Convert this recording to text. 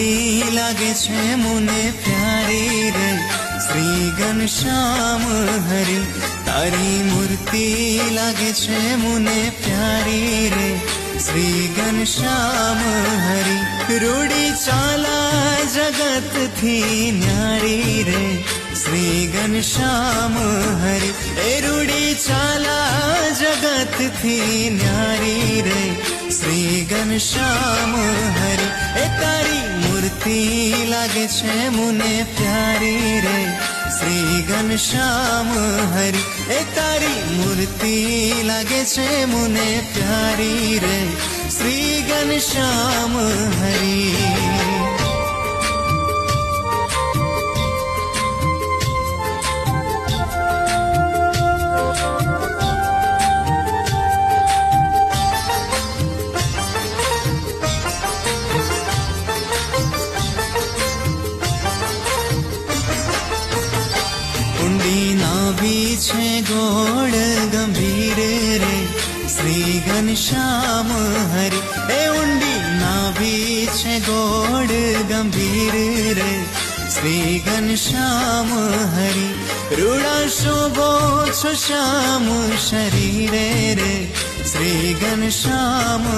મૂર્તિ લાગે છે મને પ્યારી રે. શ્રી ઘનશ્યામ હરી, તારી મૂર્તિ લાગે છે મને પ્યારી રે. શ્રી ઘનશ્યામ હરી, રૂડી ચાલા જગતથી ન્યારી રે. શ્રી ઘનશ્યામ હરી, એ રૂડી ચાલા જગતથી ન્યારી રે. શ્રી ઘનશ્યામ હરી તારી મૂર્તિ લાગે છે મુને પ્યારી રે. શ્રી ઘનશ્યામ હરી, એ તારી મૂર્તિ લાગે છે મુને પ્યારી રે. શ્રી ઘનશ્યામ હરી. ઊંડી નાભી છે ગોળ ગંભીર રે. શ્રી ઘનશ્યામ હરી, એ ઊંડી નાભી છે ગોળ ગંભીર રે. શ્રી ઘનશ્યામ હરી રૂડા શોભો છો શ્યામ શરીરે રે. શ્રી ઘનશ્યામ